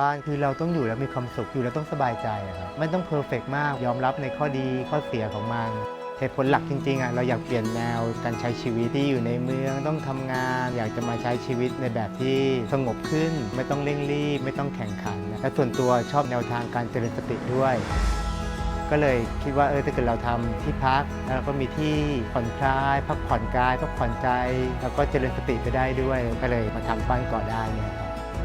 บ้านคือเราต้องอยู่แล้วมีความสุขอยู่แล้วต้องสบายใจครับไม่ต้องเพอร์เฟกมากยอมรับในข้อดีข้อเสียของมันเหตุผลหลักจริงๆอะเราอยากเปลี่ยนแนวการใช้ชีวิตที่อยู่ในเมืองต้องทำงาน อยากจะมาใช้ชีวิตในแบบที่สงบขึ้น ไม่ต้องเร่งรีบ ไม่ต้องแข่งขันและส่วนตัวชอบแนวทางการเจริญสติด้วย ก็เลยคิดว่าเออถ้าเกิดเราทำที่พักแล้วเราก็มีที่ผ่อนคลาย พักผ่อนกายพักผ่อนใจ แล้วก็เจริญสติไปได้ด้วยก็เลยมาทำบ้านเกาะได้เนี่ย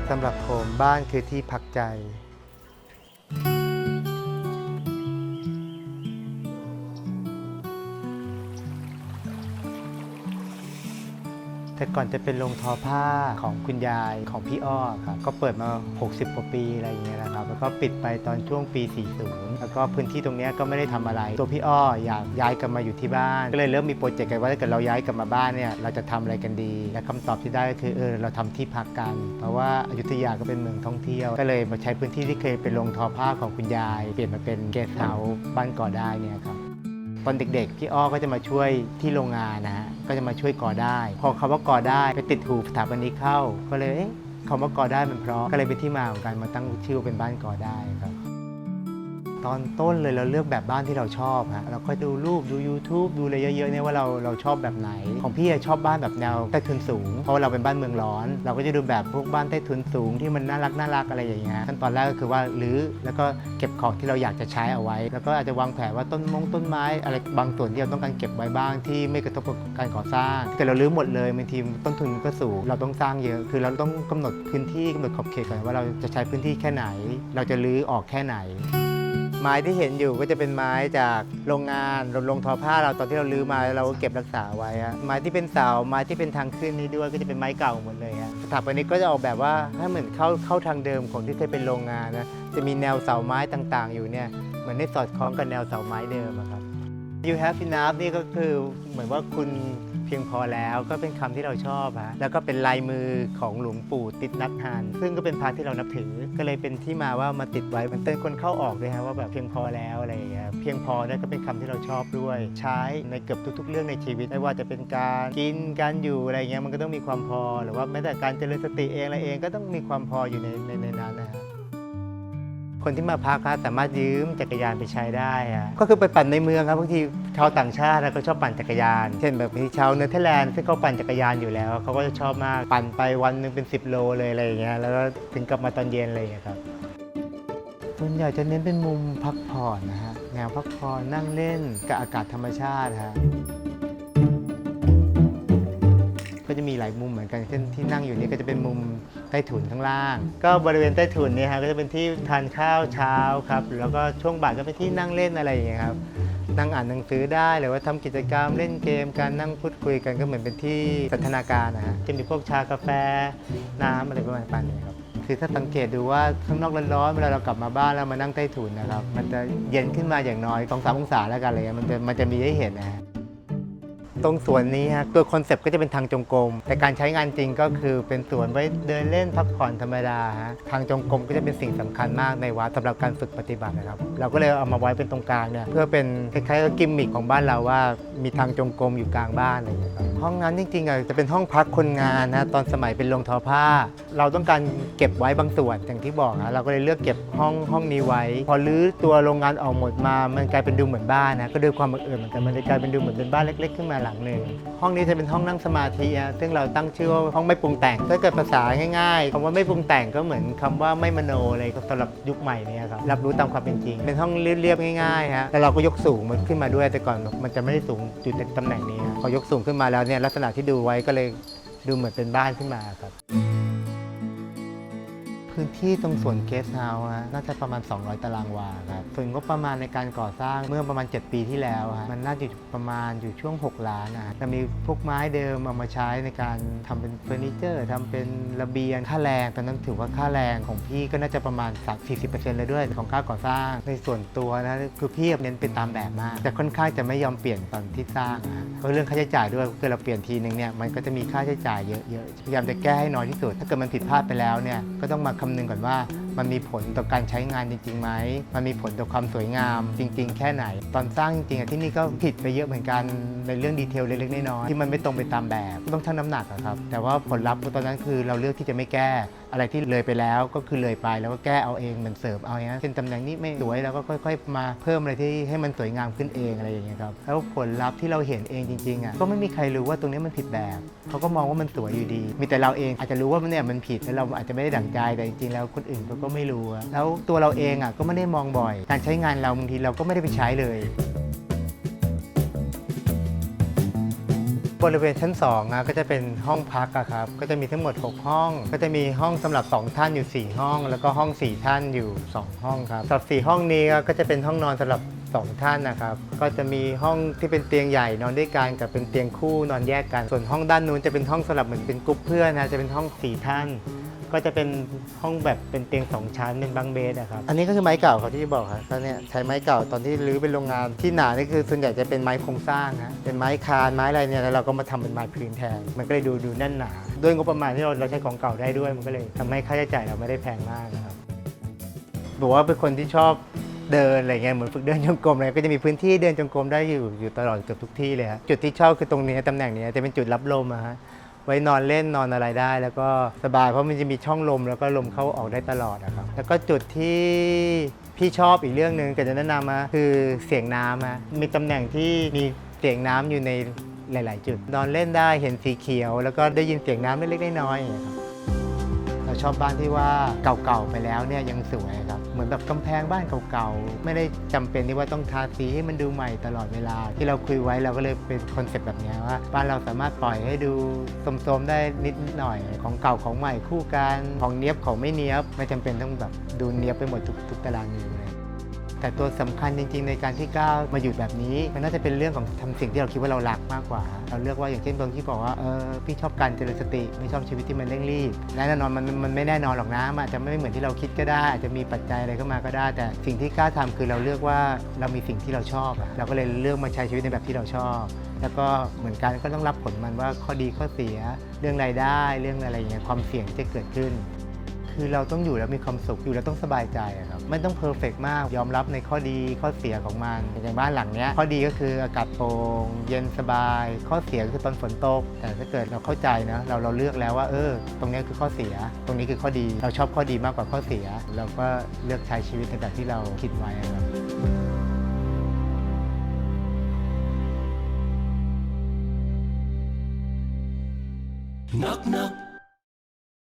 สำหรับผมบ้านคือที่พักใจ แต่ก่อนจะเป็นโรงทอผ้าของคุณยายของพี่อ้อครับก็เปิดมา 60กว่าปีอะไรอย่างเงี้ยนะครับแล้วก็ปิดไปตอนช่วงปี 40 แล้วก็พื้นที่ตรงเนี้ยก็ไม่ได้ทำอะไร ตัวพี่อ้ออยากย้ายกลับมาอยู่ที่บ้าน ก็เลยเริ่มมีโปรเจกต์กันว่าถ้าเกิดเราย้ายกลับมาบ้านเนี่ยเราจะทำอะไรกันดี และคำตอบที่ได้ก็คือเออเราทำที่พักกัน เพราะว่าอยุธยาก็เป็นเมืองท่องเที่ยว ก็เลยมาใช้พื้นที่ที่เคยเป็นโรงทอผ้าของคุณยาย เปลี่ยนมาเป็นเกสต์เฮาส์บ้านก่อได้เนี่ยครับ ตอนเด็กๆ พี่อ้อก็จะมาช่วยที่โรงงานนะฮะก็จะมาช่วยก่อได้ พอคาว่าก่อได้ไปติดหูสถาปนิกเข้า ก็เลยเอ๊ะคำว่าก่อได้มันเพราะก็เลยเป็นที่มาของการมาตั้งชื่อเป็นบ้านก่อได้ครับ ตอนต้นเลยเราเลือกแบบบ้านที่เราชอบฮะเราก็ดูรูปดู YouTube ดูอะไรเยอะๆเนี่ยว่าเราเราชอบแบบไหน ของพี่อะชอบบ้านแบบแนวใต้ทุนสูง เพราะว่าเราเป็นบ้านเมืองร้อน เราก็จะดูแบบพวกบ้านใต้ทุนสูงที่มันน่ารักน่ารักอะไรอย่างเงี้ยขั้นตอนแรกก็คือว่ารื้อแล้วก็เก็บของที่เราอยากจะใช้เอาไว้ แล้วก็อาจจะวางแผนว่าต้นมงต้นไม้ อะไรบางส่วนที่เราต้องการเก็บไว้บ้างที่ไม่กระทบกับการก่อสร้าง แต่เรารื้อหมดเลยบางทีต้นทุนมันก็สูง เราต้องสร้างเยอะคือเราต้องกำหนดพื้นที่กำหนดขอบเขตก่อนว่าเราจะใช้พื้นที่แค่ไหน เราจะรื้อออกแค่ไหน ไม้ที่เห็นอยู่ก็จะเป็นไม้จากโรงงานโรงทอผ้าเราตอนที่เราลื้อมาเราก็เก็บรักษาไว้อะไม้ที่เป็นเสาไม้ที่เป็นทางขึ้นนี้ด้วยก็จะเป็นไม้เก่าหมดเลยฮะสถาปนิกก็จะออกแบบว่าให้เหมือนเข้าเข้าทางเดิมของที่เคยเป็นโรงงานนะจะมีแนวเสาไม้ต่างๆ อยู่เนี่ยเหมือนให้สอดคล้องกับแนวเสาไม้เดิมอะครับ you have enough นี่ก็คือเหมือนว่าคุณ เพียงพอแล้วก็เป็นคำที่เราชอบฮะแล้วก็เป็นลายมือของหลวงปู่ติดนักฮานซึ่งก็เป็นพระที่เรานับถือ ก็เลยเป็นที่มาว่ามาติดไว้มันเตือนคนเข้าออกด้วยฮะว่าแบบเพียงพอแล้วอะไรอย่างเงี้ยเพียงพอนั่นก็เป็นคำที่เราชอบด้วย ใช้ในเกือบทุก ๆ เรื่องในชีวิตไม่ว่าจะเป็นการกินการอยู่อะไรเงี้ยมันก็ต้องมีความพอหรือว่าแม้แต่การเจริญสติเองอะไรเองก็ต้องมีความพออยู่ในในในนั้นนะฮะ คนที่มาพักครับสามารถยืมจักรยานไปใช้ได้อะก็คือไปปั่นในเมืองครับบางทีชาวต่างชาติก็ชอบปั่นจักรยาน เช่นแบบมีชาวเนเธอร์แลนด์ที่เขาปั่นจักรยานอยู่แล้วเขาก็จะชอบมากปั่นไปวันหนึ่งเป็น 10 โลเลยอะไรอย่างเงี้ยแล้วก็ถึงกลับมาตอนเย็นอะไรอย่างเงี้ยครับส่วนใหญ่จะเน้นเป็นมุมพักผ่อนนะฮะแนวพักผ่อนนั่งเล่นกับอากาศธรรมชาติฮะ หลายมุมเหมือนกันเช่นที่นั่งอยู่นี่ก็จะเป็นมุมใต้ถุนข้างล่าง ก็บริเวณใต้ถุนเนี่ยฮะก็จะเป็นที่ทานข้าวเช้าครับแล้วก็ช่วงบ่ายก็เป็นที่นั่งเล่นอะไรอย่างเงี้ยครับนั่งอ่านหนังสือได้หรือว่าทำกิจกรรมเล่นเกมการนั่งพูดคุยกันก็เหมือนเป็นที่สันทนาการนะฮะจะมีพวกชากาแฟน้ำอะไรประมาณนี้ครับคือถ้าสังเกตดูว่าข้างนอกร้อนๆเวลาเรากลับมาบ้านแล้วมานั่งใต้ถุนนะครับ มันจะเย็นขึ้นมาอย่างน้อยสองสามองศาแล้วกันเลยมันจะมันจะมีให้เห็นนะฮะ ตรงสวนนี้ฮะตัวคอนเซปต์ก็จะเป็นทางจงกรมแต่การใช้งานจริงก็คือเป็นสวนไว้เดินเล่นพักผ่อนธรรมดาฮะทางจงกรมก็จะเป็นสิ่งสำคัญมากในวัดสำหรับการฝึกปฏิบัตินะครับเราก็เลยเอามาไว้เป็นตรงกลางเนี่ยเพื่อเป็นคล้ายๆก็กิมมิคของบ้านเราว่า มีทางจงกรมอยู่กลางบ้านอะไรอย่างเงี้ยครับห้องนั้นจริงๆอะจะเป็นห้องพักคนงานนะตอนสมัยเป็นโรงทอผ้า เราต้องการเก็บไว้บางส่วนอย่างที่บอกนะเราก็เลยเลือกเก็บห้องห้องนี้ไว้ พอรื้อตัวโรงงานออกหมดมา มันกลายเป็นดูเหมือนบ้านนะก็ด้วยความบังเอิญเหมือนกันมันเลยกลายเป็นดูเหมือนเป็นบ้านเล็ก ๆ ขึ้นมาหลังหนึ่งห้องนี้จะเป็นห้องนั่งสมาธิซึ่งเราตั้งชื่อว่าห้องไม่ปรุงแต่งถ้าเกิดภาษาง่ายๆคำว่าไม่ปรุงแต่งก็เหมือนคำว่าไม่มโนอะไรสำหรับยุคใหม่นี่ครับรับรู้ตามความเป็นจริง เป็นห้องเรียบๆง่ายๆฮะแต่เราก็ยกสูงมันขึ้นมาด้วยแต่ก่อนมันจะไม่ได้สูงอยู่ในตำแหน่งนี้พอยกสูงขึ้นมาแล้วเนี่ยลักษณะที่ดูไว้ก็เลยดูเหมือนเป็นบ้านขึ้นมาครับ พื้นที่ตรงสวนเกสเฮาส์ฮะน่าจะประมาณ 200 ตารางวาครับส่วนงบประมาณในการก่อสร้างเมื่อประมาณ 7 ปีที่แล้วฮะมันน่าจะอยู่ประมาณอยู่ช่วง 6 ล้านนะจะมีพวกไม้เดิมเอามาใช้ในการทำเป็นเฟอร์นิเจอร์ทำเป็นระเบียงค่าแรงตอนนั้นถือว่าค่าแรงของพี่ก็น่าจะประมาณ3 40%เลยด้วยของค่าก่อสร้างในส่วนตัวนะคือพี่เน้นเป็นตามแบบมาก แต่ค่อนข้างจะไม่ยอมเปลี่ยนตอนที่สร้างนะก็เรื่องค่าใช้จ่ายด้วยคือเราเปลี่ยนทีนึงเนี่ยมันก็จะมีค่าใช้จ่ายเยอะๆพยายามจะแก้ให้น้อยที่สุด ถ้าเกิดมันผิดพลาดไปแล้วเนี่ยก็ต้องมาคำนึงก่อนว่า มันมีผลต่อการใช้งานจริงๆไหม มันมีผลต่อความสวยงามจริง ๆ แค่ไหน ตอนสร้างจริงๆอะที่นี่ก็ผิดไปเยอะเหมือนกันในเรื่องดีเทลเล็กๆน้อยๆที่มันไม่ตรงไปตามแบบต้องชั่งน้ำหนักอะครับ แต่ว่าผลลัพธ์ตอนนั้นคือเราเลือกที่จะไม่แก้ อะไรที่เลยไปแล้วก็คือเลยไปแล้วก็แก้เอาเองเหมือนเสริมเอาอย่างนี้ยเช่นตำแหน่งนี้ไม่สวยแล้วก็ค่อย ๆ มาเพิ่มอะไรที่ให้มันสวยงามขึ้นเองอะไรอย่างเงี้ยครับแล้วผลลัพธ์ที่เราเห็นเองจริงๆอะก็ไม่มีใครรู้ว่าตรงนี้มันผิดแบบเขาก็มองว่ามันสวยอยู่ดี มีแต่เราเองอาจจะรู้ว่ามันเนี่ยมันผิดแล้วเราอาจจะไม่ได้ดั่งใจแต่จริงๆแล้วคนอื่นเขาก็็ไม่รู้ แล้วตัวเราเองอะก็ไม่ได้มองบ่อย การใช้งานเราบางทีเราก็ไม่ได้ไปใช้เลยบริเวณชั้น2นะก็จะเป็นห้องพักอะครับ ก็จะมีทั้งหมด 6 ห้อง ก็จะมีห้องสำหรับ 2 ท่านอยู่ 4 ห้อง แล้วก็ห้อง 4 ท่านอยู่ 2 ห้องครับสำหรับ 4 ห้องนี้ก็จะเป็นห้องนอนสำหรับ 2 ท่านนะครับ ก็จะมีห้องที่เป็นเตียงใหญ่นอนด้วยกันกับเป็นเตียงคู่นอนแยกกัน ส่วนห้องด้านนู้นจะเป็นห้องสำหรับเหมือนเป็นกรุ๊ปเพื่อนนะ จะเป็นห้อง 4 ท่าน ก็จะเป็นห้องแบบเป็นเตียงสองชั้นเป็นบังเบสนะครับ อันนี้ก็คือไม้เก่าเขาที่บอกครับก็เนี่ยใช้ไม้เก่าตอนที่รื้อเป็นโรงงานที่หนานี่คือส่วนใหญ่จะเป็นไม้โครงสร้างนะเป็นไม้คานไม้อะไรเนี่ยแล้วเราก็มาทำเป็นไม้พื้นแทน มันก็เลยดูดูแน่นหนา ด้วยงบประมาณที่เราเราใช้ของเก่าได้ด้วย มันก็เลยทำให้ค่าใช้จ่ายเราไม่ได้แพงมากนะครับบอกว่าเป็นคนที่ชอบเดินอะไรเงี้ยเหมือนฝึกเดินจงกรมอะไรก็จะมีพื้นที่เดินจงกรมได้อยู่อยู่ตลอดเกือบทุกที่เลยฮะจุดที่ชอบคือตรงนี้ตำแหน่งนี้จะเป็นจุดรับลมอะฮะ ไว้นอนเล่นนอนอะไรได้ แล้วก็สบายเพราะมันจะมีช่องลมแล้วก็ลมเข้าออกได้ตลอดนะครับแล้วก็จุดที่พี่ชอบอีกเรื่องหนึ่งก็จะแนะนำมาคือเสียงน้ำฮะมีตำแหน่งที่มีเสียงน้ำอยู่ในหลาย ๆ จุด นอนเล่นได้เห็นสีเขียว แล้วก็ได้ยินเสียงน้ำเล็กๆน้อยๆอย่างเงี้ยครับ ชอบบ้านที่ว่าเก่าๆไปแล้วเนี่ยยังสวยครับ เหมือนแบบกำแพงบ้านเก่าๆ ไม่ได้จำเป็นที่ว่าต้องทาสีให้มันดูใหม่ตลอดเวลา ที่เราคุยไว้เราก็เลยเป็นคอนเซ็ปต์แบบนี้ว่าบ้านเราสามารถปล่อยให้ดูสมๆได้นิดหน่อยของเก่าของใหม่คู่กันของเนี้ยบของไม่เนี้ยบไม่จำเป็นต้องแบบดูเนี้ยบไปหมดทุกทุกตารางนิ้วเลย แต่ตัวสำคัญจริง ๆ ในการที่ก้าวมาอยู่แบบนี้ มันน่าจะเป็นเรื่องของทำสิ่งที่เราคิดว่าเรารักมากกว่า เราเลือกว่าอย่างเช่นบางที่บอกว่าเออพี่ชอบการเจริญสติไม่ชอบชีวิตที่มันเร่งรีบและแน่นอนมันมันไม่แน่นอนหรอกนะมันอาจจะไม่เหมือนที่เราคิดก็ได้อาจจะมีปัจจัยอะไรเข้ามาก็ได้ แต่สิ่งที่กล้าทำคือเราเลือกว่าเรามีสิ่งที่เราชอบ เราก็เลยเลือกมาใช้ชีวิตในแบบที่เราชอบ แล้วก็เหมือนกันก็ต้องรับผลมันว่าข้อดีข้อเสีย เรื่องรายได้เรื่องอะไรอย่างเงี้ยความเสี่ยงที่จะเกิดขึ้น คือเราต้องอยู่แล้วมีความสุขอยู่แล้วต้องสบายใจอะครับไม่ต้องเพอร์เฟกมากยอมรับในข้อดีข้อเสียของมันอย่างบ้านหลังเนี้ยข้อดีก็คืออากาศโปร่งเย็นสบาย ข้อเสียก็คือตอนฝนตก แต่ถ้าเกิดเราเข้าใจนะเราเราเลือกแล้วว่าเออ ตรงนี้คือข้อเสีย ตรงนี้คือข้อดีเราชอบข้อดีมากกว่าข้อเสีย เราก็เลือกใช้ชีวิตในแบบที่เราคิดไว้ครับ Knock knock